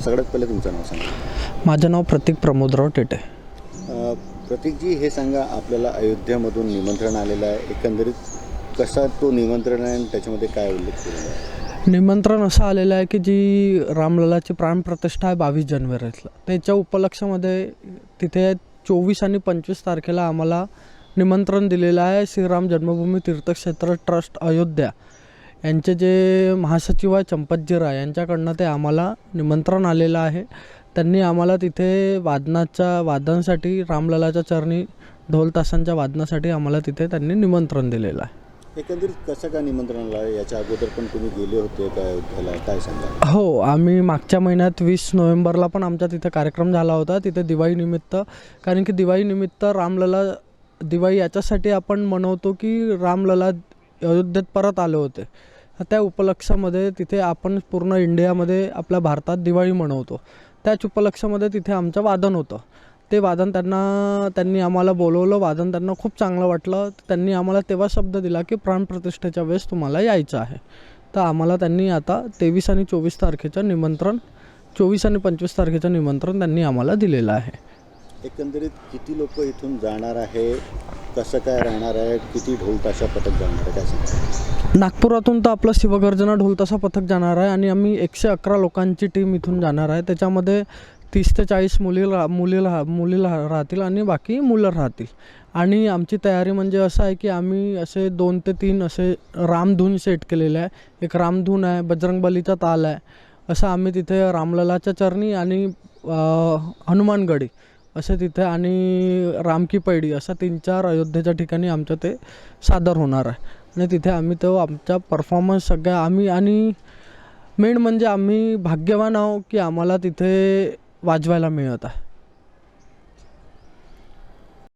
सगळ्यात पहिले तुमचं नाव सांगा. माझं नाव प्रतीक प्रमोदराव टेटे. अ, प्रतीकजी हे सांगा आपल्याला अयोध्यामधून निमंत्रण आलेलं आहे. एकंदरीत कसा तो निमंत्रण आहे आणि त्याच्यामध्ये काय उल्लेख केलेला आहे? निमंत्रण असं आलेलं आहे की जी रामललाची प्राणप्रतिष्ठा आहे बावीस जानेवारीला त्याच्या उपलक्षामध्ये तिथे चोवीस आणि पंचवीस तारखेला आम्हाला निमंत्रण दिलेलं आहे श्रीराम जन्मभूमी तीर्थक्षेत्र ट्रस्ट अयोध्या. यांचे जे महासचिव आहे चंपतजी राय यांच्याकडनं ते आम्हाला निमंत्रण आलेलं आहे. त्यांनी आम्हाला तिथे वादनाच्या वादनासाठी रामललाच्या चरणी ढोल तासांच्या वादनासाठी आम्हाला तिथे त्यांनी निमंत्रण दिलेलं आहे. एकंदरीत कसं काय निमंत्रण याच्या अगोदर पण तुम्ही गेले होते का? अयोध्येला काय सांगा? हो आम्ही मागच्या महिन्यात वीस नोव्हेंबरला पण आमच्या तिथे कार्यक्रम झाला होता तिथे दिवाळीनिमित्त कारण की दिवाळीनिमित्त रामलला दिवाळी याच्यासाठी आपण मनवतो की रामलला अयोध्येत परत आले होते. त्या उपलक्षामध्ये तिथे आपण पूर्ण इंडियामध्ये आपल्या भारतात दिवाळी मनवतो. त्याच उपलक्षामध्ये तिथे आमचं वादन होतं. ते वादन त्यांना त्यांनी आम्हाला बोलवलं. वादन त्यांना खूप चांगलं वाटलं. त्यांनी आम्हाला तेव्हा शब्द दिला की प्राणप्रतिष्ठेच्या वेळेस तुम्हाला यायचं आहे. तर आम्हाला त्यांनी आता तेवीस आणि चोवीस तारखेचं निमंत्रण चोवीस आणि पंचवीस तारखेचं निमंत्रण त्यांनी आम्हाला दिलेलं आहे. एकंदरीत किती लोक इथून जाणार आहे? कसं काय राहणार आहे? किती ढोल ताशा पथक जाणार आहे? काय सांगा नागपुरातून तर आपलं शिवगर्जना ढोलतासा पथक जाणार आहे आणि आम्ही एकशे अकरा लोकांची टीम इथून जाणार आहे. त्याच्यामध्ये तीस ते चाळीस मुली रा मुली राह मुली राह- राहतील आणि बाकी मुलं राहतील. आणि आमची तयारी म्हणजे असं आहे की आम्ही असे दोन ते तीन असे रामधून सेट केलेले आहे. एक रामधून आहे बजरंगबलीचा ताल आहे. असं आम्ही तिथे रामललाच्या चरणी आणि अं, हनुमानगडी असे तिथे आणि रामकी पैडी असं तीन चार अयोध्येच्या ठिकाणी आमचं ते सादर होणार आहे. आणि तिथे आम्ही तो आमचा परफॉर्मन्स सगळ्या आम्ही आणि मेन म्हणजे आम्ही भाग्यवान आहो की आम्हाला तिथे वाजवायला मिळत आहे.